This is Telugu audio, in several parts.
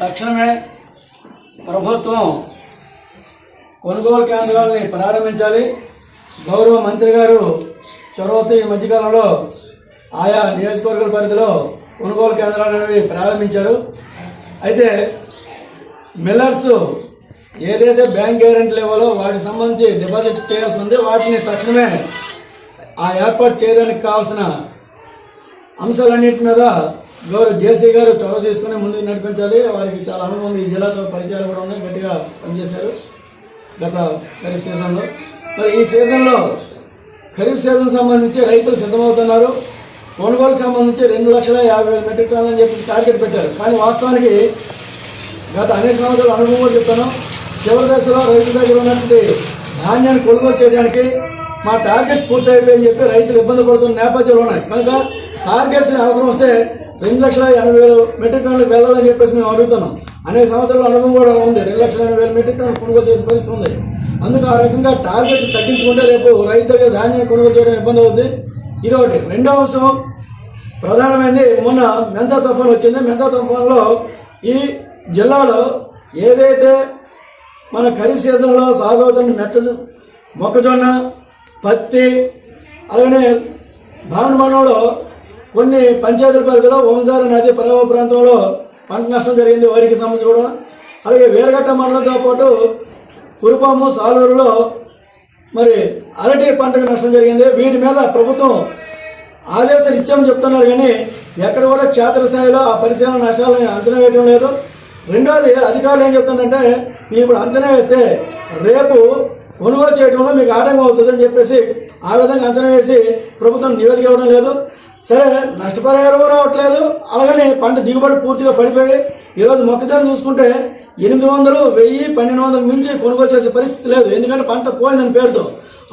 తక్షణమే ప్రభుత్వం కొనుగోలు కేంద్రాలని ప్రారంభించాలి. గౌరవ మంత్రి గారు చొరవతో ఈ మధ్యకాలంలో ఆయా నియోజకవర్గాల పరిధిలో కొనుగోలు కేంద్రాలు అనేవి ప్రారంభించారు. అయితే మిల్లర్స్ ఏదైతే బ్యాంక్ గ్యారెంటీలు లేవాలో వాటికి సంబంధించి డిపాజిట్ చేయాల్సి ఉంది. వాటిని తక్షణమే ఆ ఏర్పాటు చేయడానికి కావాల్సిన అంశాలన్నింటి మీద గౌరవ జేసీ గారు చొరవ తీసుకుని ముందుకు నడిపించాలి. వారికి చాలా అనుభవం ఉంది ఈ జిల్లాతో పరిచయాలు కూడా ఉన్నాయి. గట్టిగా పనిచేశారు గత ఖరీఫ్ సీజన్లో. మరి ఈ సీజన్లో ఖరీఫ్ సీజన్ సంబంధించి రైతులు సిద్ధమవుతున్నారు. కొనుగోలుకు సంబంధించి రెండు లక్షల యాభై వేల మెట్రిక్ టన్నులు అని చెప్పేసి టార్గెట్ పెట్టారు. కానీ వాస్తవానికి గత అనేక సంవత్సరాల అనుభవం చెప్తాను చివరి దశలో రైతుల దగ్గర ఉన్నటువంటి ధాన్యాన్ని కొనుగోలు చేయడానికి మా టార్గెట్స్ పూర్తి అయిపోయని చెప్పి రైతులు ఇబ్బంది పడుతున్న నేపథ్యంలో ఉన్నాయి. కనుక టార్గెట్స్ అవసరం వస్తే రెండు లక్షల ఎనభై వేలు మెట్రిక్ టన్నులకు వెళ్ళాలని చెప్పేసి మేము అడుగుతున్నాం. అనేక సంవత్సరాల అనుభవం కూడా ఉంది. రెండు లక్షల ఎనభై వేల మెట్రిక్ టన్నులు కొనుగోలు చేసే పరిస్థితి ఉంది. అందుకు ఆ రకంగా టార్గెట్స్ తగ్గించుకుంటే రేపు రైతు దగ్గర ధాన్యం కొనుగోలు చేయడం ఇబ్బంది అవుతుంది ఇది ఒకటి రెండో అంశం ప్రధానమైనది మొన్న మెంతా తుఫాన్ వచ్చింది. మెంతా తుఫాన్లో ఈ జిల్లాలో ఏదైతే మన ఖరీఫ్ సీజన్లో సాగు అవుతున్న మెట్ట మొక్కజొన్న పత్తి అలాగనే భావన మండలంలో కొన్ని పంచాయతీల పరిధిలో వంశధార నది పర్వ ప్రాంతంలో పంట నష్టం జరిగింది వారికి సంబంధించి కూడా. అలాగే వేరగట్ట మండలంతో పాటు కురుపాము సాలూరులో మరి అరటి పంటకు నష్టం జరిగింది. వీటి మీద ప్రభుత్వం ఆదేశాలు ఇచ్చామని చెప్తున్నారు కానీ ఎక్కడ కూడా క్షేత్రస్థాయిలో ఆ పరిశీలన నష్టాలను అంచనా వేయడం లేదు. రెండోది అధికారులు ఏం చెప్తున్నారంటే మీరు ఇప్పుడు అంచనా వేస్తే రేపు కొనుగోలు చేయడంలో మీకు ఆటంకం అవుతుందని చెప్పేసి ఆ విధంగా అంచనా వేసి ప్రభుత్వం నివేదిక ఇవ్వడం లేదు. సరే నష్టపరిహారం రావట్లేదు. అలాగని పంట దిగుబడి పూర్తిగా పడిపోయి ఈరోజు మొక్కజొన్న చూసుకుంటే ఎనిమిది వందలు వెయ్యి పన్నెండు వందలు మించి కొనుగోలు చేసే పరిస్థితి లేదు. ఎందుకంటే పంట పోయిందని పేరుతో.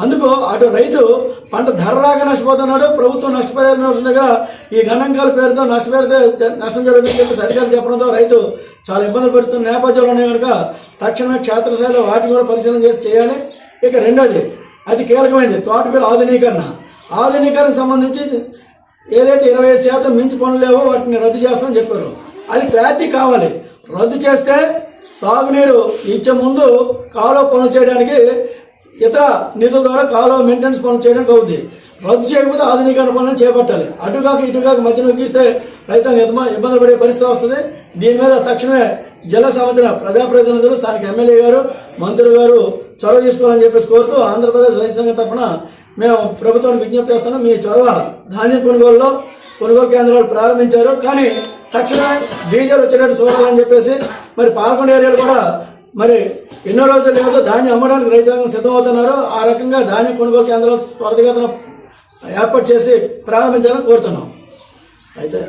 అందుకు అటు రైతు పంట ధర రాక నష్టపోతున్నాడు. ప్రభుత్వం నష్టపరిహారం ఇవ్వాల్సిన దగ్గర ఈ గణాంకాల పేరుతో నష్టపెడితే నష్టం జరుగుతుందని చెప్పి అధికారులు చెప్పడంతో రైతు చాలా ఇబ్బందులు పెడుతున్న నేపథ్యంలో ఉన్నాయి కనుక తక్షణమే క్షేత్రస్థాయిలో వాటిని కూడా పరిశీలన చేసి చేయాలి. ఇక రెండోది అది కీలకమైనది తోటపల్లి ఆధునీకరణ. ఆధునీకరణకు సంబంధించి ఏదైతే ఇరవై ఐదు శాతం మించి పనులు లేవో వాటిని రద్దు చేస్తామని చెప్పారు. అది క్లారిటీ కావాలి. రద్దు చేస్తే సాగునీరు ఇచ్చే ముందు కాలువ పనులు చేయడానికి ఇతర నిధుల ద్వారా కాలువ మెయింటెనెన్స్ పనులు చేయడానికి అవుతుంది రద్దు చేయకపోతే ఆధునీకరణ పనులను చేపట్టాలి. అటుగాక ఇటుగాక మధ్య నొక్కిస్తే రైతాంగం ఇబ్బంది పడే పరిస్థితి వస్తుంది. దీని మీద తక్షణమే జిల్లా సంబంధించిన ప్రజాప్రతినిధులు స్థానిక ఎమ్మెల్యే గారు మంత్రులు గారు చొరవ తీసుకోవాలని చెప్పేసి కోరుతూ ఆంధ్రప్రదేశ్ రైతు సంఘం తరఫున మేము ప్రభుత్వానికి విజ్ఞప్తి చేస్తున్నాం మీ చొరవ ధాన్యం కొనుగోలులో కొనుగోలు కేంద్రాలు ప్రారంభించారు. కానీ తక్షణమే డీజిల్ వచ్చేటట్టు చూడాలని చెప్పేసి మరి పాల్గొండ ఏరియాలు కూడా మరి ఎన్నో రోజులు లేదో ధాన్యం అమ్మడానికి రైతాంగం సిద్ధమవుతున్నారు. ఆ రకంగా ధాన్యం కొనుగోలు కేంద్రాలు త్వరితగతిన ఏర్పాటు చేసి ప్రారంభించాలని కోరుతున్నాం. అయితే